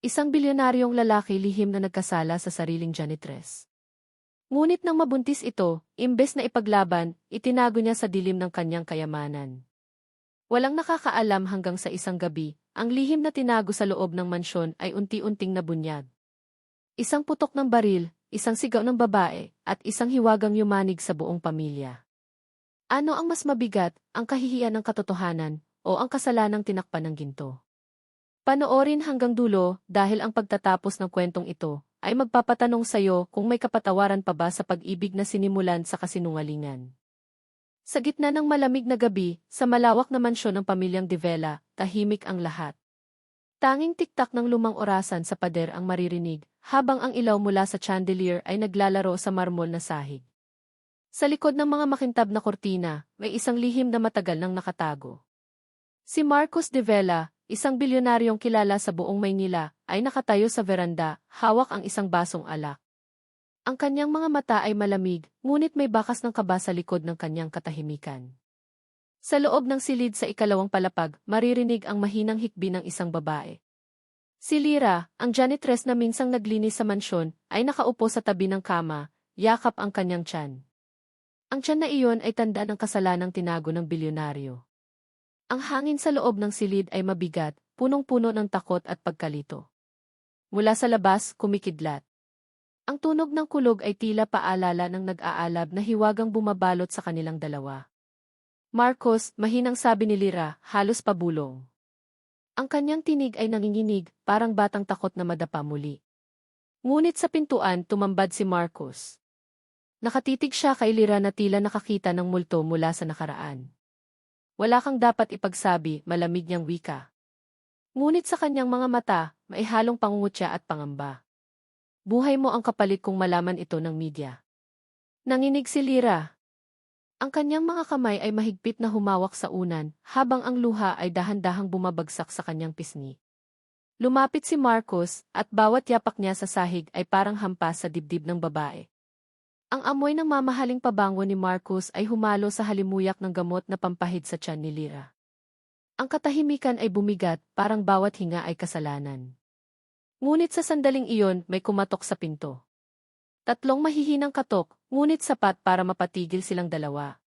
Isang bilyonaryong lalaki lihim na nagkasala sa sariling janitress. Ngunit nang mabuntis ito, imbes na ipaglaban, itinago niya sa dilim ng kanyang kayamanan. Walang nakakaalam hanggang sa isang gabi, ang lihim na tinago sa loob ng mansyon ay unti-unting nabunyag. Isang putok ng baril, isang sigaw ng babae, at isang hiwagang yumanig sa buong pamilya. Ano ang mas mabigat, ang kahihiyan ng katotohanan, o ang kasalanang tinakpan ng ginto? Panoorin hanggang dulo dahil ang pagtatapos ng kwentong ito ay magpapatanong sa iyo kung may kapatawaran pa ba sa pag-ibig na sinimulan sa kasinungalingan. Sa gitna ng malamig na gabi, sa malawak na mansyon ng pamilyang Divela, tahimik ang lahat. Tanging tiktak ng lumang orasan sa pader ang maririnig, habang ang ilaw mula sa chandelier ay naglalaro sa marmol na sahig. Sa likod ng mga makintab na kortina, may isang lihim na matagal nang nakatago. Si Marcos de Vela, isang bilyonaryong kilala sa buong Maynila, ay nakatayo sa veranda, hawak ang isang basong alak. Ang kanyang mga mata ay malamig, ngunit may bakas ng kaba sa likod ng kanyang katahimikan. Sa loob ng silid sa ikalawang palapag, maririnig ang mahinang hikbi ng isang babae. Si Lira, ang janitress na minsang naglinis sa mansyon, ay nakaupo sa tabi ng kama, yakap ang kanyang tiyan. Ang tiyan na iyon ay tanda ng kasalanang tinago ng bilyonaryo. Ang hangin sa loob ng silid ay mabigat, punong-puno ng takot at pagkalito. Mula sa labas, kumikidlat. Ang tunog ng kulog ay tila paalala ng nag-aalab na hiwagang bumabalot sa kanilang dalawa. Marcos, mahinang sabi ni Lira, halos pabulong. Ang kanyang tinig ay nanginginig, parang batang takot na madapa muli. Ngunit sa pintuan, tumambad si Marcos. Nakatitig siya kay Lira na tila nakakita ng multo mula sa nakaraan. Wala kang dapat ipagsabi, malamig niyang wika. Ngunit sa kanyang mga mata, may halong pangungutya at pangamba. Buhay mo ang kapalit kung malaman ito ng media. Nanginig si Lira. Ang kanyang mga kamay ay mahigpit na humawak sa unan, habang ang luha ay dahan-dahang bumabagsak sa kanyang pisngi. Lumapit si Marcos, at bawat yapak niya sa sahig ay parang hampas sa dibdib ng babae. Ang amoy ng mamahaling pabango ni Marcos ay humalo sa halimuyak ng gamot na pampahid sa tiyan ni Lira. Ang katahimikan ay bumigat, parang bawat hinga ay kasalanan. Ngunit sa sandaling iyon, may kumatok sa pinto. Tatlong mahihinang katok, ngunit sapat para mapatigil silang dalawa.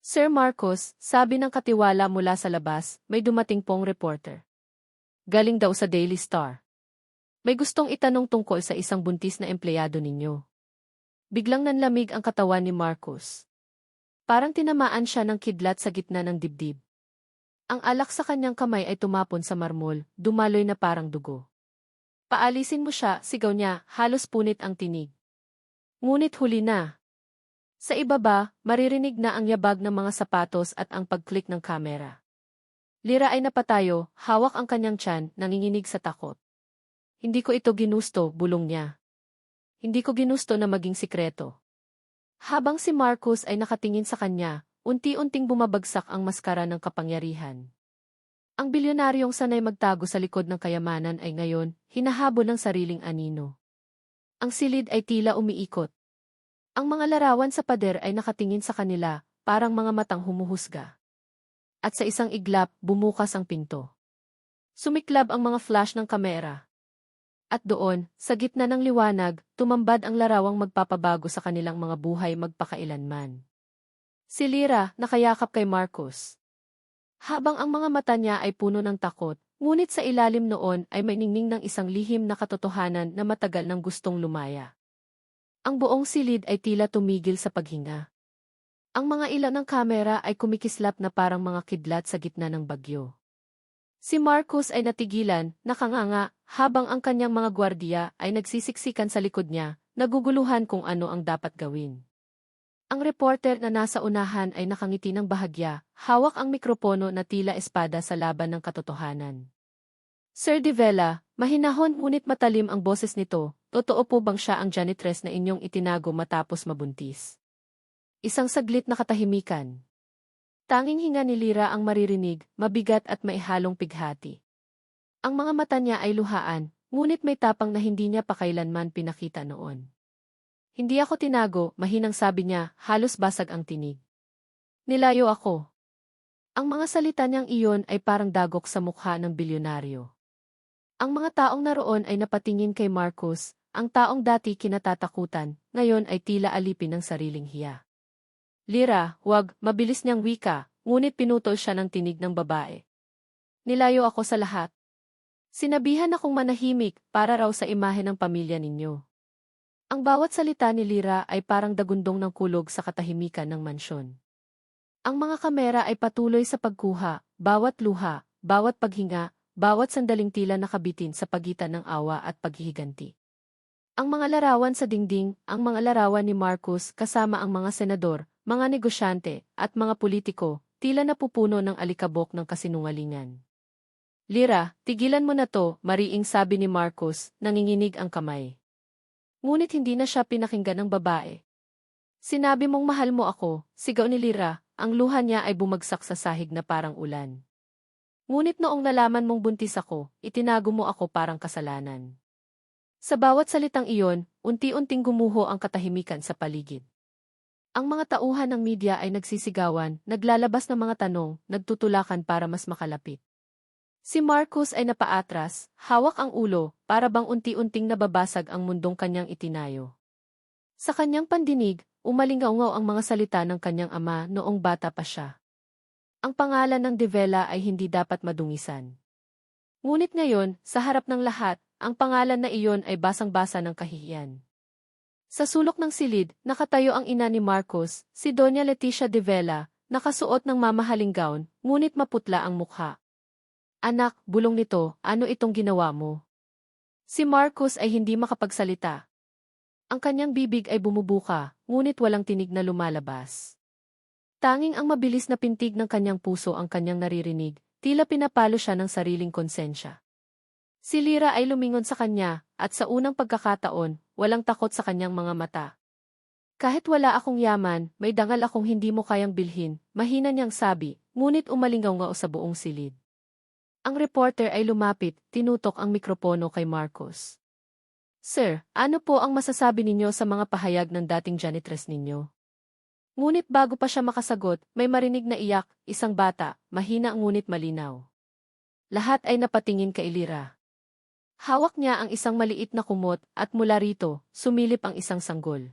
Sir Marcos, sabi ng katiwala mula sa labas, may dumating pong reporter. Galing daw sa Daily Star. May gustong itanong tungkol sa isang buntis na empleyado ninyo. Biglang nanlamig ang katawan ni Marcos. Parang tinamaan siya ng kidlat sa gitna ng dibdib. Ang alak sa kanyang kamay ay tumapon sa marmol, dumaloy na parang dugo. Paalisin mo siya, sigaw niya, halos punit ang tinig. Ngunit huli na. Sa ibaba, maririnig na ang yabag ng mga sapatos at ang pag-click ng kamera. Lira ay napatayo, hawak ang kanyang tiyan, nanginginig sa takot. Hindi ko ito ginusto, bulong niya. Hindi ko ginusto na maging sikreto. Habang si Marcus ay nakatingin sa kanya, unti-unting bumabagsak ang maskara ng kapangyarihan. Ang bilyonaryong sanay magtago sa likod ng kayamanan ay ngayon, hinahabol ng sariling anino. Ang silid ay tila umiikot. Ang mga larawan sa pader ay nakatingin sa kanila, parang mga matang humuhusga. At sa isang iglap, bumukas ang pinto. Sumiklab ang mga flash ng kamera. At doon, sa gitna ng liwanag, tumambad ang larawang magpapabago sa kanilang mga buhay magpakailanman. Si Lira, nakayakap kay Marcos. Habang ang mga mata niya ay puno ng takot, ngunit sa ilalim noon ay may ningning ng isang lihim na katotohanan na matagal nang gustong lumaya. Ang buong silid ay tila tumigil sa paghinga. Ang mga ilaw ng kamera ay kumikislap na parang mga kidlat sa gitna ng bagyo. Si Marcus ay natigilan, nakanganga, habang ang kanyang mga gwardiya ay nagsisiksikan sa likod niya, naguguluhan kung ano ang dapat gawin. Ang reporter na nasa unahan ay nakangiti ng bahagya, hawak ang mikropono na tila espada sa laban ng katotohanan. Sir De Vela, mahinahon ngunit matalim ang boses nito, totoo po bang siya ang janitress na inyong itinago matapos mabuntis? Isang saglit na katahimikan. Tanging hinga ni Lira ang maririnig, mabigat at maihalong pighati. Ang mga mata niya ay luhaan, ngunit may tapang na hindi niya pa kailanman pinakita noon. Hindi ako tinago, mahinang sabi niya, halos basag ang tinig. Nilayo ako. Ang mga salita niyang iyon ay parang dagok sa mukha ng bilyonaryo. Ang mga taong naroon ay napatingin kay Marcos, ang taong dati kinatatakutan, ngayon ay tila alipin ng sariling hiya. Lira, wag, mabilis niyang wika, ngunit pinutol siya ng tinig ng babae. Nilayo ako sa lahat. Sinabihan akong manahimik para raw sa imahe ng pamilya ninyo. Ang bawat salita ni Lira ay parang dagundong ng kulog sa katahimikan ng mansyon. Ang mga kamera ay patuloy sa pagkuha, bawat luha, bawat paghinga, bawat sandaling tila nakabitin sa pagitan ng awa at paghihiganti. Ang mga larawan sa dingding, ang mga larawan ni Marcos kasama ang mga senador, mga negosyante, at mga politiko, tila napupuno ng alikabok ng kasinungalingan. Lira, tigilan mo na to, mariing sabi ni Marcos, nanginginig ang kamay. Ngunit hindi na siya pinakinggan ng babae. Sinabi mong mahal mo ako, sigaw ni Lira, ang luha niya ay bumagsak sa sahig na parang ulan. Ngunit noong nalaman mong buntis ako, itinago mo ako parang kasalanan. Sa bawat salitang iyon, unti-unting gumuho ang katahimikan sa paligid. Ang mga tauhan ng media ay nagsisigawan, naglalabas ng mga tanong, nagtutulakan para mas makalapit. Si Marcos ay napaatras, hawak ang ulo, para bang unti-unting nababasag ang mundong kanyang itinayo. Sa kanyang pandinig, umalingaw ang mga salita ng kanyang ama noong bata pa siya. Ang pangalan ng Devela ay hindi dapat madungisan. Ngunit ngayon, sa harap ng lahat, ang pangalan na iyon ay basang-basa ng kahihiyan. Sa sulok ng silid, nakatayo ang ina ni Marcos, si Doña Leticia Devela, nakasuot ng mamahaling gown, ngunit maputla ang mukha. Anak, bulong nito, ano itong ginawa mo? Si Marcos ay hindi makapagsalita. Ang kanyang bibig ay bumubuka, ngunit walang tinig na lumalabas. Tanging ang mabilis na pintig ng kanyang puso ang kanyang naririnig, tila pinapalo siya ng sariling konsensya. Si Lira ay lumingon sa kanya, at sa unang pagkakataon, walang takot sa kanyang mga mata. Kahit wala akong yaman, may dangal akong hindi mo kayang bilhin, mahina niyang sabi, ngunit umalingaw nga sa buong silid. Ang reporter ay lumapit, tinutok ang mikropono kay Marcos. Sir, ano po ang masasabi ninyo sa mga pahayag ng dating janitress ninyo? Ngunit bago pa siya makasagot, may marinig na iyak, isang bata, mahina ngunit malinaw. Lahat ay napatingin kay Lira. Hawak niya ang isang maliit na kumot at mula rito, sumilip ang isang sanggol.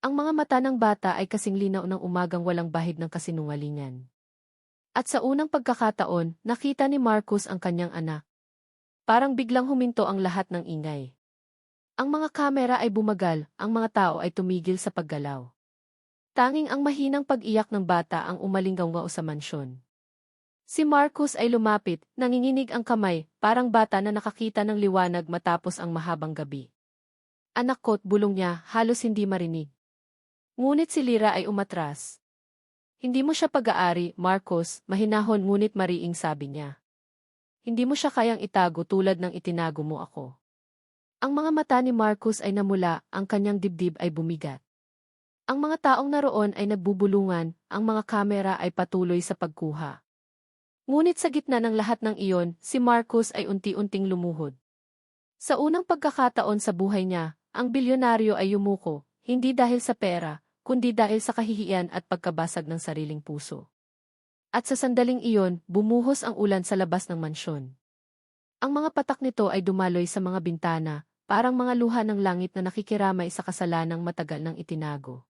Ang mga mata ng bata ay kasing linaw ng umagang walang bahid ng kasinungalingan. At sa unang pagkakataon, nakita ni Marcus ang kanyang anak. Parang biglang huminto ang lahat ng ingay. Ang mga kamera ay bumagal, ang mga tao ay tumigil sa paggalaw. Tanging ang mahinang pag-iyak ng bata ang umalinggaw sa mansyon. Si Marcus ay lumapit, nanginginig ang kamay, parang bata na nakakita ng liwanag matapos ang mahabang gabi. Anak ko't bulong niya, halos hindi marinig. Ngunit si Lira ay umatras. Hindi mo siya pag-aari, Marcos, mahinahon ngunit mariing sabi niya. Hindi mo siya kayang itago tulad ng itinago mo ako. Ang mga mata ni Marcos ay namula, ang kanyang dibdib ay bumigat. Ang mga taong naroon ay nagbubulungan, ang mga kamera ay patuloy sa pagkuha. Ngunit sa gitna ng lahat ng iyon, si Marcos ay unti-unting lumuhod. Sa unang pagkakataon sa buhay niya, ang bilyonaryo ay yumuko, hindi dahil sa pera, kundi dahil sa kahihiyan at pagkabasag ng sariling puso. At sa sandaling iyon, bumuhos ang ulan sa labas ng mansyon. Ang mga patak nito ay dumaloy sa mga bintana, parang mga luha ng langit na nakikiramay sa kasalanang matagal ng itinago.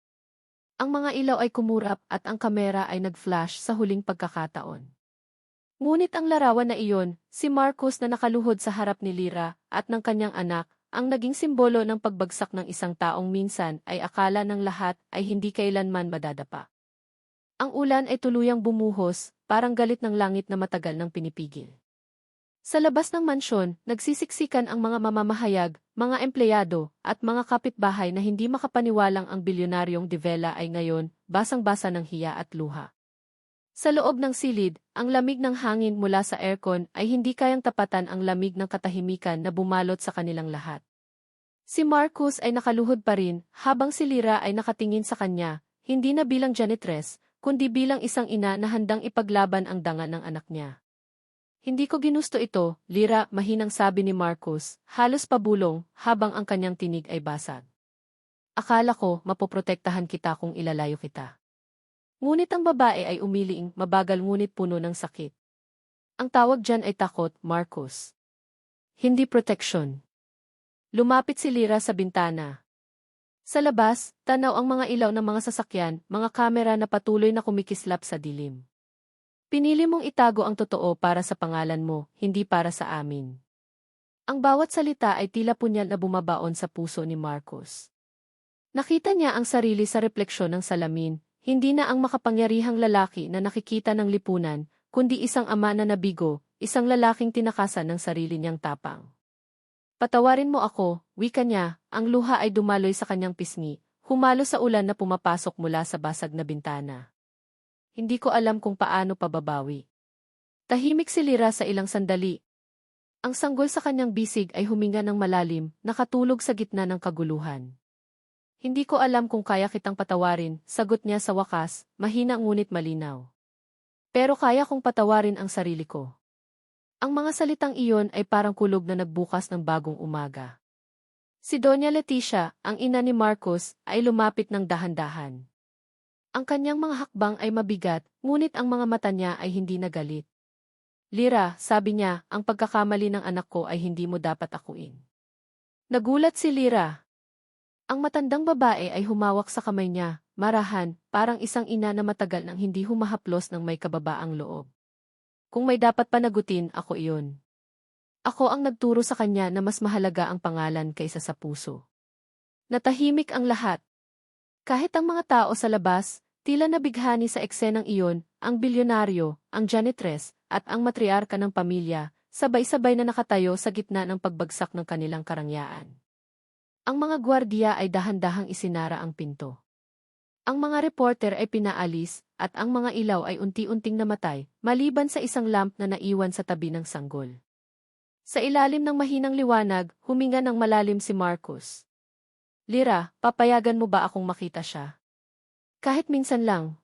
Ang mga ilaw ay kumurap at ang kamera ay nag-flash sa huling pagkakataon. Ngunit ang larawan na iyon, si Marcos na nakaluhod sa harap ni Lira at ng kanyang anak, ang naging simbolo ng pagbagsak ng isang taong minsan ay akala ng lahat ay hindi kailanman madadapa. Ang ulan ay tuluyang bumuhos, parang galit ng langit na matagal nang pinipigil. Sa labas ng mansyon, nagsisiksikan ang mga mamamahayag, mga empleyado, at mga kapitbahay na hindi makapaniwalang ang bilyonaryong Divela ay ngayon, basang-basa ng hiya at luha. Sa loob ng silid, ang lamig ng hangin mula sa aircon ay hindi kayang tapatan ang lamig ng katahimikan na bumalot sa kanilang lahat. Si Marcus ay nakaluhod pa rin, habang si Lira ay nakatingin sa kanya, hindi na bilang janitress, kundi bilang isang ina na handang ipaglaban ang danga ng anak niya. Hindi ko ginusto ito, Lira, mahinang sabi ni Marcus, halos pabulong, habang ang kanyang tinig ay basag. Akala ko, mapoprotektahan kita kung ilalayo kita. Ngunit ang babae ay umiliing, mabagal ngunit puno ng sakit. Ang tawag dyan ay takot, Marcos. hindi proteksyon. Lumapit si Lira sa bintana. Sa labas, tanaw ang mga ilaw ng mga sasakyan, mga kamera na patuloy na kumikislap sa dilim. Pinili mong itago ang totoo para sa pangalan mo, hindi para sa amin. Ang bawat salita ay tila punyal na bumabaon sa puso ni Marcos. Nakita niya ang sarili sa refleksyon ng salamin, hindi na ang makapangyarihang lalaki na nakikita ng lipunan, kundi isang ama na nabigo, isang lalaking tinakasan ng sarili niyang tapang. Patawarin mo ako, wika niya, ang luha ay dumaloy sa kanyang pisngi, humalo sa ulan na pumapasok mula sa basag na bintana. Hindi ko alam kung paano pababawi. Tahimik si Lira sa ilang sandali. Ang sanggol sa kanyang bisig ay huminga ng malalim, nakatulog sa gitna ng kaguluhan. Hindi ko alam kung kaya kitang patawarin, sagot niya sa wakas, mahina ngunit malinaw. Pero kaya kong patawarin ang sarili ko. Ang mga salitang iyon ay parang kulog na nagbukas ng bagong umaga. Si Doña Leticia, ang ina ni Marcos, ay lumapit ng dahan-dahan. Ang kanyang mga hakbang ay mabigat, ngunit ang mga mata niya ay hindi nagalit. Lira, sabi niya, ang pagkakamali ng anak ko ay hindi mo dapat akuin. Nagulat si Lira. Ang matandang babae ay humawak sa kamay niya, marahan, parang isang ina na matagal nang hindi humahaplos ng may kababaang loob. Kung may dapat panagutin, ako iyon. Ako ang nagturo sa kanya na mas mahalaga ang pangalan kaysa sa puso. Natahimik ang lahat. Kahit ang mga tao sa labas, tila nabighani sa eksenang iyon, ang bilyonaryo, ang janitress, at ang matriarka ng pamilya, sabay-sabay na nakatayo sa gitna ng pagbagsak ng kanilang karangyaan. Ang mga gwardiya ay dahan-dahang isinara ang pinto. Ang mga reporter ay pinaalis, at ang mga ilaw ay unti-unting namatay, maliban sa isang lamp na naiwan sa tabi ng sanggol. Sa ilalim ng mahinang liwanag, huminga ng malalim si Marcos. Lira, papayagan mo ba akong makita siya? Kahit minsan lang.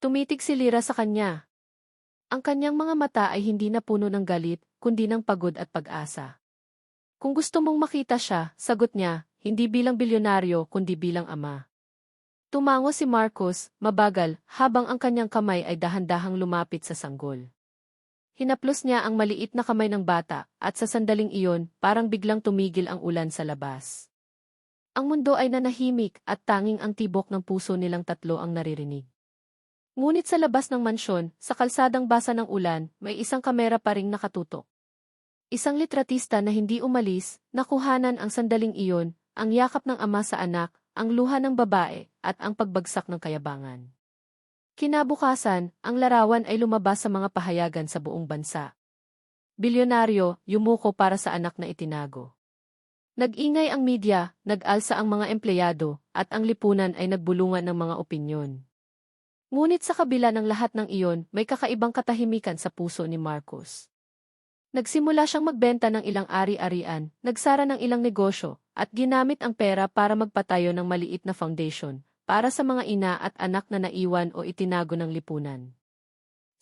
Tumitig si Lira sa kanya. Ang kanyang mga mata ay hindi na puno ng galit, kundi ng pagod at pag-asa. Kung gusto mong makita siya, sagot niya, hindi bilang bilyonaryo kundi bilang ama. Tumango si Marcos, mabagal, habang ang kanyang kamay ay dahan-dahang lumapit sa sanggol. Hinaplos niya ang maliit na kamay ng bata, at sa sandaling iyon, parang biglang tumigil ang ulan sa labas. Ang mundo ay nanahimik at tanging ang tibok ng puso nilang tatlo ang naririnig. Ngunit sa labas ng mansyon, sa kalsadang basa ng ulan, may isang kamera pa ring nakatutok. Isang litratista na hindi umalis, nakuhanan ang sandaling iyon, ang yakap ng ama sa anak, ang luha ng babae, at ang pagbagsak ng kayabangan. Kinabukasan, ang larawan ay lumabas sa mga pahayagan sa buong bansa. Bilyonaryo, yumuko para sa anak na itinago. Nag-ingay ang media, nag-alsa ang mga empleyado, at ang lipunan ay nagbulungan ng mga opinyon. Ngunit sa kabila ng lahat ng iyon, may kakaibang katahimikan sa puso ni Marcos. Nagsimula siyang magbenta ng ilang ari-arian, nagsara ng ilang negosyo, at ginamit ang pera para magpatayo ng maliit na foundation, para sa mga ina at anak na naiwan o itinago ng lipunan.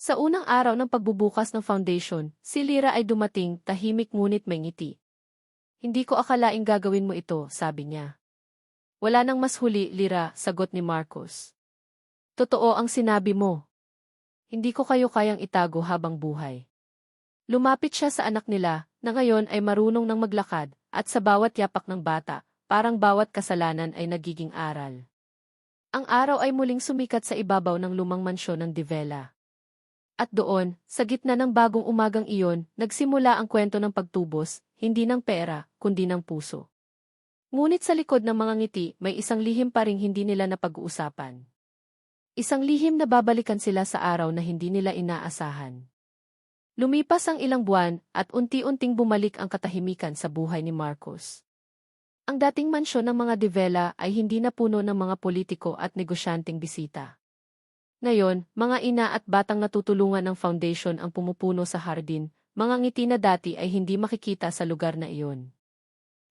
Sa unang araw ng pagbubukas ng foundation, si Lira ay dumating, tahimik ngunit may ngiti. Hindi ko akalaing gagawin mo ito, sabi niya. Wala nang mas huli, Lira, sagot ni Marcos. Totoo ang sinabi mo. Hindi ko kayo kayang itago habang buhay. Lumapit siya sa anak nila, na ngayon ay marunong ng maglakad, at sa bawat yapak ng bata, parang bawat kasalanan ay nagiging aral. Ang araw ay muling sumikat sa ibabaw ng lumang mansyon ng Divela. At doon, sa gitna ng bagong umagang iyon, nagsimula ang kwento ng pagtubos, hindi ng pera, kundi ng puso. Ngunit sa likod ng mga ngiti, may isang lihim pa ring hindi nila napag-uusapan. Isang lihim na babalikan sila sa araw na hindi nila inaasahan. Lumipas ang ilang buwan at unti-unting bumalik ang katahimikan sa buhay ni Marcos. Ang dating mansyon ng mga Divela ay hindi na puno ng mga politiko at negosyanteng bisita. Ngayon, mga ina at batang natutulungan ng foundation ang pumupuno sa hardin, mga ngiti na dati ay hindi makikita sa lugar na iyon.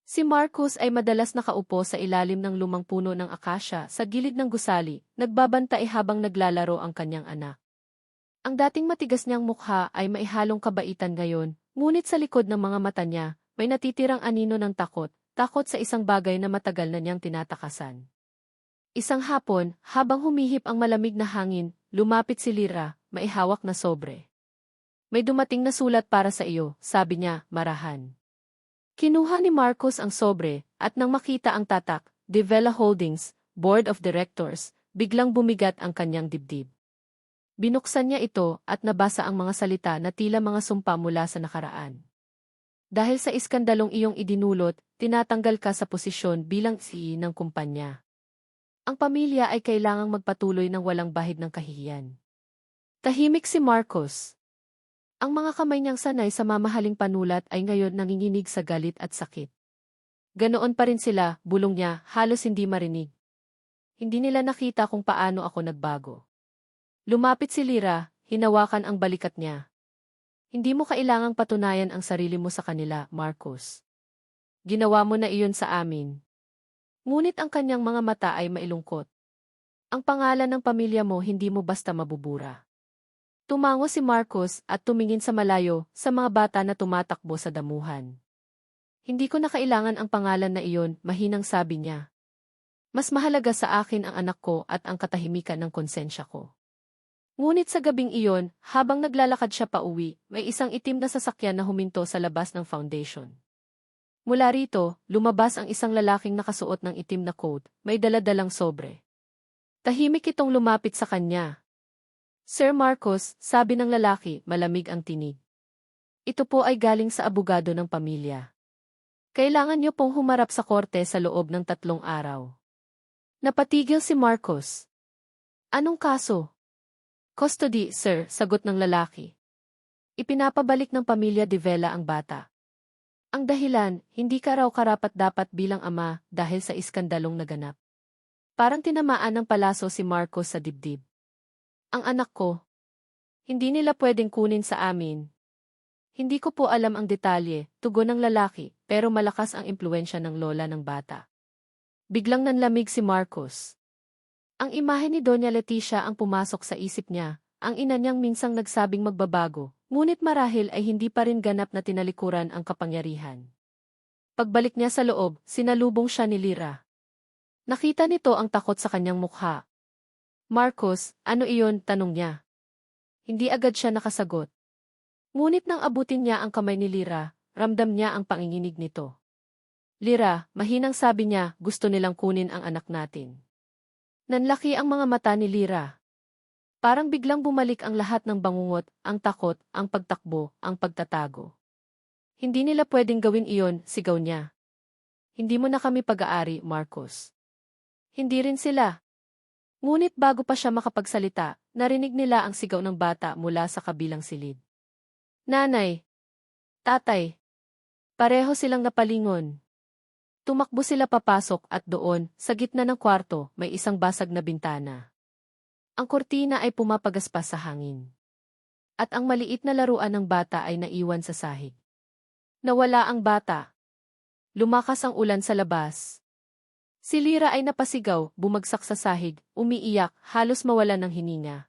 Si Marcos ay madalas nakaupo sa ilalim ng lumang puno ng akasya sa gilid ng gusali, nagbabantay habang naglalaro ang kanyang anak. Ang dating matigas niyang mukha ay maihalong kabaitan ngayon, ngunit sa likod ng mga mata niya, may natitirang anino ng takot, takot sa isang bagay na matagal na niyang tinatakasan. Isang hapon, habang humihip ang malamig na hangin, lumapit si Lira, maihawak na sobre. May dumating na sulat para sa iyo, sabi niya, marahan. Kinuha ni Marcos ang sobre, at nang makita ang tatak, Devela Holdings, Board of Directors, biglang bumigat ang kanyang dibdib. Binuksan niya ito at nabasa ang mga salita na tila mga sumpa mula sa nakaraan. Dahil sa iskandalong iyong idinulot, tinatanggal ka sa posisyon bilang CEO ng kumpanya. Ang pamilya ay kailangang magpatuloy ng walang bahid ng kahihiyan. Tahimik si Marcos. Ang mga kamay niyang sanay sa mamahaling panulat ay ngayon nanginginig sa galit at sakit. Ganoon pa rin sila, bulong niya, halos hindi marinig. Hindi nila nakita kung paano ako nagbago. Lumapit si Lira, hinawakan ang balikat niya. Hindi mo kailangang patunayan ang sarili mo sa kanila, Marcos. Ginawa mo na iyon sa amin. Ngunit ang kanyang mga mata ay mailungkot. Ang pangalan ng pamilya mo hindi mo basta mabubura. Tumango si Marcos at tumingin sa malayo sa mga bata na tumatakbo sa damuhan. Hindi ko na kailangan ang pangalan na iyon, mahinang sabi niya. Mas mahalaga sa akin ang anak ko at ang katahimikan ng konsensya ko. Ngunit sa gabing iyon, habang naglalakad siya pa uwi, may isang itim na sasakyan na huminto sa labas ng foundation. Mula rito, lumabas ang isang lalaking nakasuot ng itim na coat, may daladalang sobre. Tahimik itong lumapit sa kanya. Sir Marcos, sabi ng lalaki, malamig ang tinig. Ito po ay galing sa abogado ng pamilya. Kailangan niyo pong humarap sa korte sa loob ng tatlong araw. Napatigil si Marcos. Anong kaso? Custody, sir, sagot ng lalaki. Ipinapabalik ng pamilya de Vela ang bata. Ang dahilan, hindi ka raw karapat-dapat bilang ama dahil sa iskandalong naganap. Parang tinamaan ng palaso si Marcos sa dibdib. Ang anak ko. Hindi nila pwedeng kunin sa amin. Hindi ko po alam ang detalye, tugon ng lalaki, pero malakas ang impluensya ng lola ng bata. Biglang nanlamig si Marcos. Ang imahe ni Doña Leticia ang pumasok sa isip niya, ang ina niyang minsang nagsabing magbabago, ngunit marahil ay hindi pa rin ganap na tinalikuran ang kapangyarihan. Pagbalik niya sa loob, sinalubong siya ni Lira. Nakita nito ang takot sa kanyang mukha. Marcos, ano iyon? tanong niya. Hindi agad siya nakasagot. Ngunit nang abutin niya ang kamay ni Lira, ramdam niya ang panginginig nito. Lira, mahinang sabi niya, gusto nilang kunin ang anak natin. Nanlaki ang mga mata ni Lira. Parang biglang bumalik ang lahat ng bangungot, ang takot, ang pagtakbo, ang pagtatago. Hindi nila pwedeng gawin iyon, sigaw niya. Hindi mo na kami pag-aari, Marcos. Hindi rin sila. Ngunit bago pa siya makapagsalita, narinig nila ang sigaw ng bata mula sa kabilang silid. Nanay! Tatay! Pareho silang napalingon. Tumakbo sila papasok at doon, sa gitna ng kwarto, may isang basag na bintana. Ang kortina ay pumapagaspas sa hangin. At ang maliit na laruan ng bata ay naiwan sa sahig. Nawala ang bata. Lumakas ang ulan sa labas. Si Lira ay napasigaw, bumagsak sa sahig, umiiyak, halos mawalan ng hininga.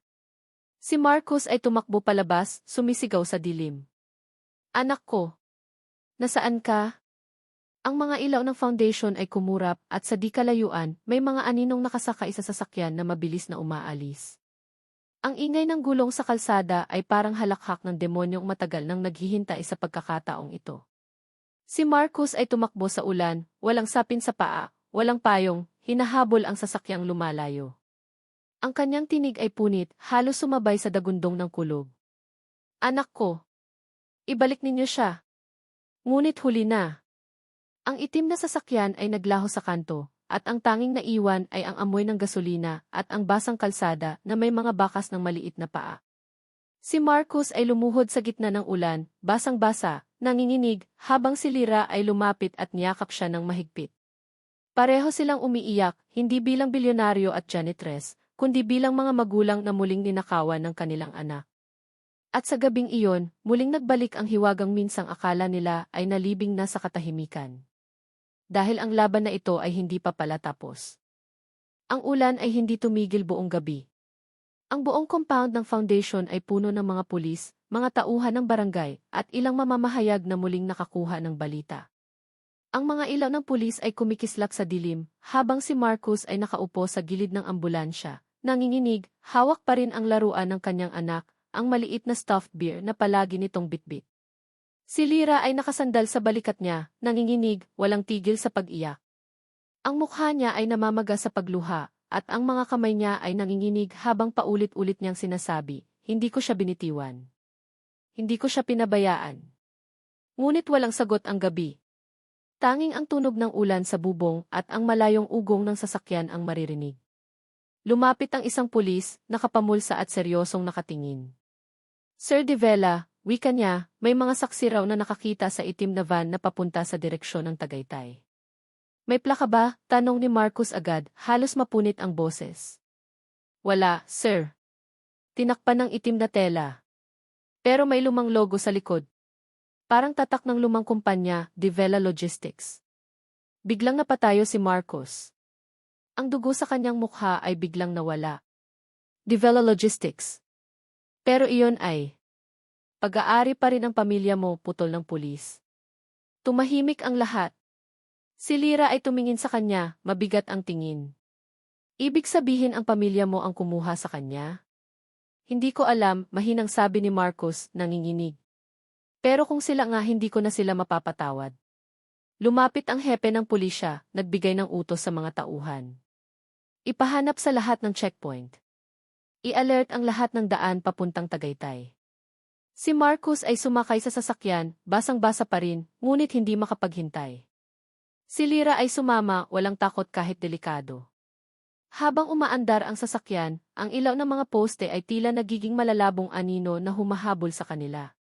Si Marcos ay tumakbo palabas, sumisigaw sa dilim. Anak ko. Nasaan ka? Ang mga ilaw ng foundation ay kumurap at sa di kalayuan, may mga aninong nakasakay sa sasakyan na mabilis na umaalis. Ang ingay ng gulong sa kalsada ay parang halakhak ng demonyong matagal nang naghihintay sa pagkakataong ito. Si Marcus ay tumakbo sa ulan, walang sapin sa paa, walang payong, hinahabol ang sasakyang lumalayo. Ang kanyang tinig ay punit, halos sumabay sa dagundong ng kulog. Anak ko, ibalik ninyo siya. Ngunit huli na. Ang itim na sasakyan ay naglaho sa kanto, at ang tanging naiwan ay ang amoy ng gasolina at ang basang kalsada na may mga bakas ng maliit na paa. Si Marcus ay lumuhod sa gitna ng ulan, basang-basa, nanginginig, habang si Lira ay lumapit at niyakap siya ng mahigpit. Pareho silang umiiyak, hindi bilang bilyonaryo at janitress, kundi bilang mga magulang na muling ninakawan ng kanilang anak. At sa gabing iyon, muling nagbalik ang hiwagang minsang akala nila ay nalibing na sa katahimikan dahil ang laban na ito ay hindi pa pala tapos. Ang ulan ay hindi tumigil buong gabi. Ang buong compound ng foundation ay puno ng mga pulis, mga tauhan ng barangay, at ilang mamamahayag na muling nakakuha ng balita. Ang mga ilaw ng pulis ay kumikislap sa dilim, habang si Marcus ay nakaupo sa gilid ng ambulansya. Nanginginig, hawak pa rin ang laruan ng kanyang anak, ang maliit na stuffed beer na palagi nitong bitbit. Si Lira ay nakasandal sa balikat niya, nanginginig, walang tigil sa pag-iyak. Ang mukha niya ay namamaga sa pagluha, at ang mga kamay niya ay nanginginig habang paulit-ulit niyang sinasabi, hindi ko siya binitiwan. Hindi ko siya pinabayaan. Ngunit walang sagot ang gabi. Tanging ang tunog ng ulan sa bubong at ang malayong ugong ng sasakyan ang maririnig. Lumapit ang isang pulis, nakapamulsa at seryosong nakatingin. Sir De Vela, wika niya, may mga saksi raw na nakakita sa itim na van na papunta sa direksyon ng Tagaytay. May plaka ba? Tanong ni Marcus agad, halos mapunit ang boses. Wala, sir. Tinakpan ng itim na tela. Pero may lumang logo sa likod. Parang tatak ng lumang kumpanya, Divela Logistics. Biglang napatayo si Marcos. Ang dugo sa kanyang mukha ay biglang nawala. Divela Logistics. Pero iyon ay pag-aari pa rin ang pamilya mo, putol ng pulis. Tumahimik ang lahat. Si Lira ay tumingin sa kanya, mabigat ang tingin. Ibig sabihin ang pamilya mo ang kumuha sa kanya? Hindi ko alam, mahinang sabi ni Marcos, nanginginig. Pero kung sila nga hindi ko na sila mapapatawad. Lumapit ang hepe ng pulisya, nagbigay ng utos sa mga tauhan. Ipahanap sa lahat ng checkpoint. I-alert ang lahat ng daan papuntang Tagaytay. Si Marcus ay sumakay sa sasakyan, basang-basa pa rin, ngunit hindi makapaghintay. Si Lira ay sumama, walang takot kahit delikado. Habang umaandar ang sasakyan, ang ilaw ng mga poste ay tila nagiging malalabong anino na humahabol sa kanila.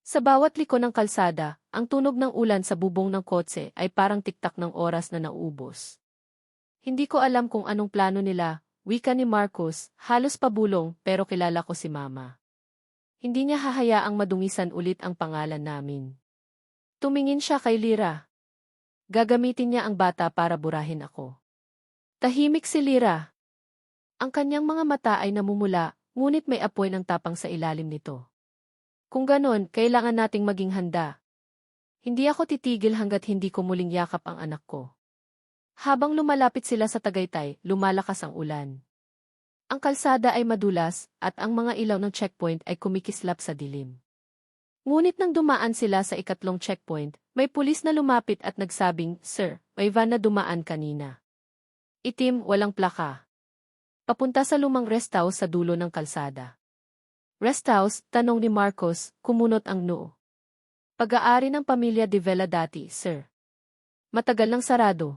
Sa bawat liko ng kalsada, ang tunog ng ulan sa bubong ng kotse ay parang tiktak ng oras na nauubos. Hindi ko alam kung anong plano nila, wika ni Marcos, halos pabulong pero kilala ko si Mama. Hindi niya hahayaang madungisan ulit ang pangalan namin. Tumingin siya kay Lira. Gagamitin niya ang bata para burahin ako. Tahimik si Lira. Ang kanyang mga mata ay namumula, ngunit may apoy ng tapang sa ilalim nito. Kung ganon, kailangan nating maging handa. Hindi ako titigil hanggat hindi ko muling yakap ang anak ko. Habang lumalapit sila sa Tagaytay, lumalakas ang ulan. Ang kalsada ay madulas, at ang mga ilaw ng checkpoint ay kumikislap sa dilim. Ngunit nang dumaan sila sa ikatlong checkpoint, may pulis na lumapit at nagsabing, Sir, may van na dumaan kanina. Itim, walang plaka. Papunta sa lumang rest house sa dulo ng kalsada. Rest house, tanong ni Marcos, kumunot ang noo. Pag-aari ng pamilya de Vela dati, sir. Matagal nang sarado.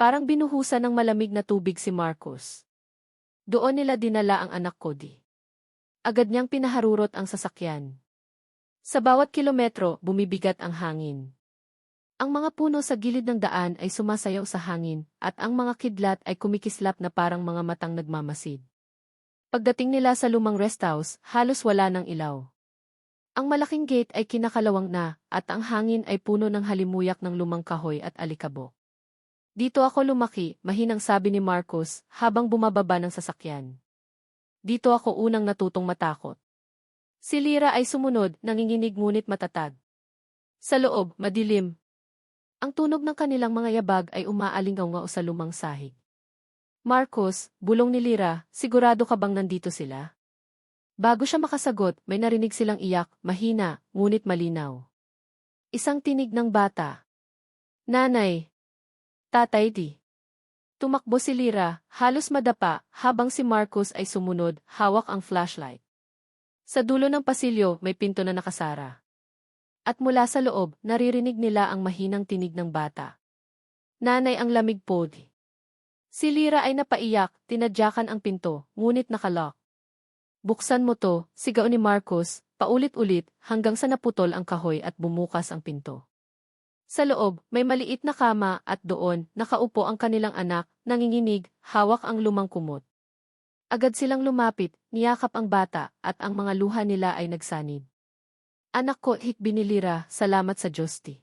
Parang binuhusan ng malamig na tubig si Marcos. Doon nila dinala ang anak ko di. Agad niyang pinaharurot ang sasakyan. Sa bawat kilometro, bumibigat ang hangin. Ang mga puno sa gilid ng daan ay sumasayaw sa hangin, at ang mga kidlat ay kumikislap na parang mga matang nagmamasid. Pagdating nila sa lumang rest house, halos wala ng ilaw. Ang malaking gate ay kinakalawang na, at ang hangin ay puno ng halimuyak ng lumang kahoy at alikabok. Dito ako lumaki, mahinang sabi ni Marcos, habang bumababa ng sasakyan. Dito ako unang natutong matakot. Si Lira ay sumunod, nanginginig ngunit matatag. Sa loob, madilim, ang tunog ng kanilang mga yabag ay umaalingaw sa lumang sahig. Marcos, bulong ni Lira, sigurado ka bang nandito sila? Bago siya makasagot, may narinig silang iyak, mahina, ngunit malinaw. Isang tinig ng bata. Nanay. Tatay di. Tumakbo si Lira, halos madapa, habang si Marcos ay sumunod, hawak ang flashlight. Sa dulo ng pasilyo, may pinto na nakasara. At mula sa loob, naririnig nila ang mahinang tinig ng bata. Nanay ang lamig pod. Si Lira ay napaiyak, tinadyakan ang pinto, ngunit nakalock. Buksan mo to, sigaw ni Marcos, paulit-ulit, hanggang sa naputol ang kahoy at bumukas ang pinto. Sa loob, may maliit na kama at doon, nakaupo ang kanilang anak, nanginginig, hawak ang lumang kumot. Agad silang lumapit, niyakap ang bata, at ang mga luha nila ay nagsanib. Anak ko, hik binilira, salamat sa Diyos ti.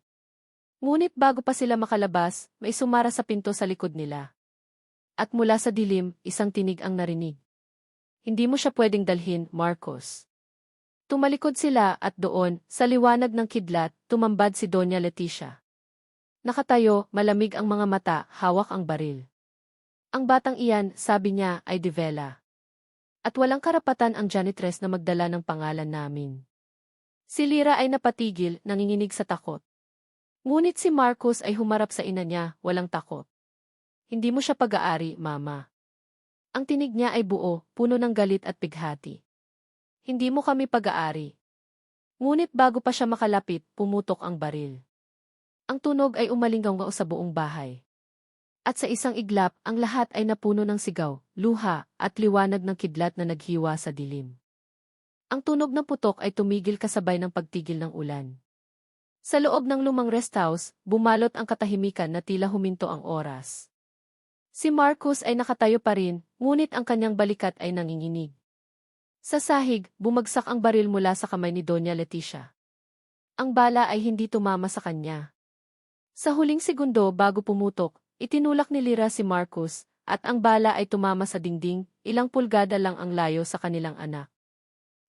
Ngunit bago pa sila makalabas, may sumara sa pinto sa likod nila. At mula sa dilim, isang tinig ang narinig. Hindi mo siya pwedeng dalhin, Marcos. Tumalikod sila at doon, sa liwanag ng kidlat, tumambad si Doña Leticia. Nakatayo, malamig ang mga mata, hawak ang baril. Ang batang iyan, sabi niya, ay Divela. At walang karapatan ang janitress na magdala ng pangalan namin. Si Lira ay napatigil, nanginginig sa takot. Ngunit si Marcos ay humarap sa ina niya, walang takot. Hindi mo siya pag-aari, mama. Ang tinig niya ay buo, puno ng galit at pighati. Hindi mo kami pag-aari. Ngunit bago pa siya makalapit, pumutok ang baril. Ang tunog ay umalingaw sa buong bahay. At sa isang iglap, ang lahat ay napuno ng sigaw, luha, at liwanag ng kidlat na naghiwa sa dilim. Ang tunog ng putok ay tumigil kasabay ng pagtigil ng ulan. Sa loob ng lumang rest house, bumalot ang katahimikan na tila huminto ang oras. Si Marcus ay nakatayo pa rin, ngunit ang kanyang balikat ay nanginginig. Sa sahig, bumagsak ang baril mula sa kamay ni Doña Leticia. Ang bala ay hindi tumama sa kanya. Sa huling segundo bago pumutok, itinulak ni Lira si Marcus, at ang bala ay tumama sa dingding, ilang pulgada lang ang layo sa kanilang anak.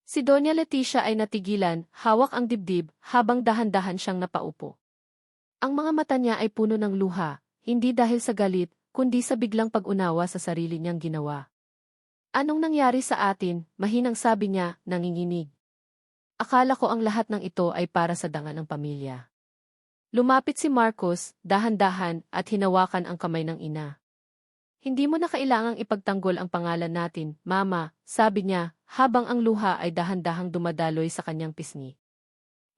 Si Doña Leticia ay natigilan, hawak ang dibdib, habang dahan-dahan siyang napaupo. Ang mga mata niya ay puno ng luha, hindi dahil sa galit, kundi sa biglang pag-unawa sa sarili niyang ginawa. Anong nangyari sa atin, mahinang sabi niya, nanginginig. Akala ko ang lahat ng ito ay para sa danga ng pamilya. Lumapit si Marcos, dahan-dahan, at hinawakan ang kamay ng ina. Hindi mo na kailangang ipagtanggol ang pangalan natin, Mama, sabi niya, habang ang luha ay dahan-dahang dumadaloy sa kanyang pisngi.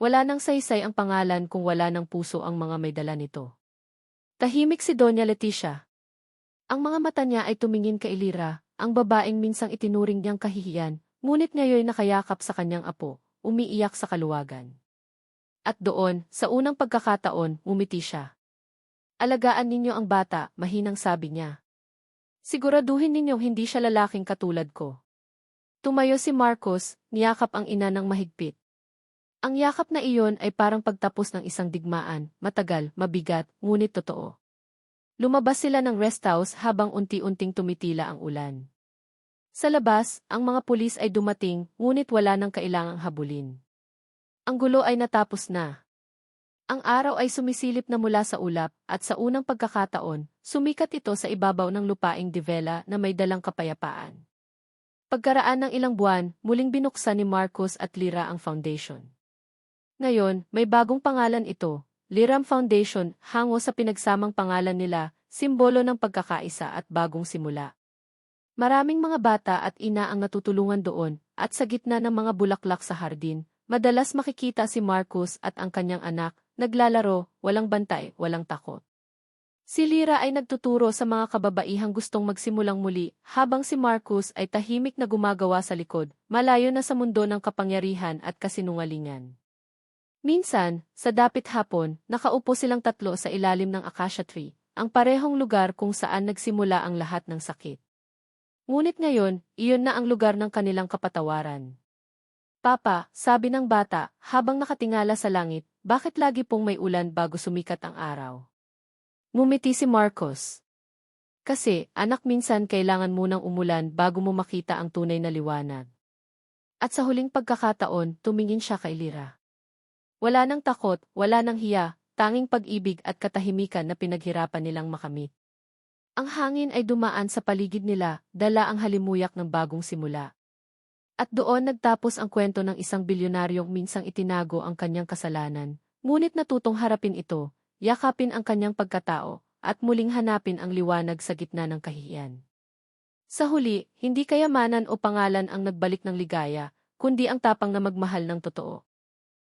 Wala nang saysay ang pangalan kung wala ng puso ang mga may dala nito. Tahimik si Doña Leticia. Ang mga mata niya ay tumingin kay Elira, ang babaeng minsang itinuring niyang kahihiyan, ngunit ngayon nakayakap sa kanyang apo, umiiyak sa kaluwagan. At doon, sa unang pagkakataon, umiti siya. Alagaan ninyo ang bata, mahinang sabi niya. Siguraduhin ninyong hindi siya lalaking katulad ko. Tumayo si Marcos, niyakap ang ina ng mahigpit. Ang yakap na iyon ay parang pagtapos ng isang digmaan, matagal, mabigat, ngunit totoo. Lumabas sila ng rest house habang unti-unting tumitila ang ulan. Sa labas, ang mga pulis ay dumating, ngunit wala nang kailangang habulin. Ang gulo ay natapos na. Ang araw ay sumisilip na mula sa ulap at sa unang pagkakataon, sumikat ito sa ibabaw ng lupaing divela na may dalang kapayapaan. Pagkaraan ng ilang buwan, muling binuksan ni Marcos at Lira ang foundation. Ngayon, may bagong pangalan ito, Liram Foundation, hango sa pinagsamang pangalan nila, simbolo ng pagkakaisa at bagong simula. Maraming mga bata at ina ang natutulungan doon, at sa gitna ng mga bulaklak sa hardin, madalas makikita si Marcos at ang kanyang anak, Naglalaro, walang bantay, walang takot. Si Lira ay nagtuturo sa mga kababaihang gustong magsimulang muli, habang si Marcus ay tahimik na gumagawa sa likod, malayo na sa mundo ng kapangyarihan at kasinungalingan. Minsan, sa dapit hapon, nakaupo silang tatlo sa ilalim ng acacia tree, ang parehong lugar kung saan nagsimula ang lahat ng sakit. Ngunit ngayon, iyon na ang lugar ng kanilang kapatawaran. Papa, sabi ng bata, habang nakatingala sa langit, bakit lagi pong may ulan bago sumikat ang araw? Ngumiti si Marcos. Kasi, anak minsan kailangan munang umulan bago mo makita ang tunay na liwanag. At sa huling pagkakataon, tumingin siya kay Lira. Wala nang takot, wala nang hiya, tanging pag-ibig at katahimikan na pinaghirapan nilang makamit. Ang hangin ay dumaan sa paligid nila, dala ang halimuyak ng bagong simula. At doon nagtapos ang kwento ng isang bilyonaryong minsang itinago ang kanyang kasalanan, ngunit natutong harapin ito, yakapin ang kanyang pagkatao, at muling hanapin ang liwanag sa gitna ng kahihiyan. Sa huli, hindi kayamanan o pangalan ang nagbalik ng ligaya, kundi ang tapang na magmahal ng totoo.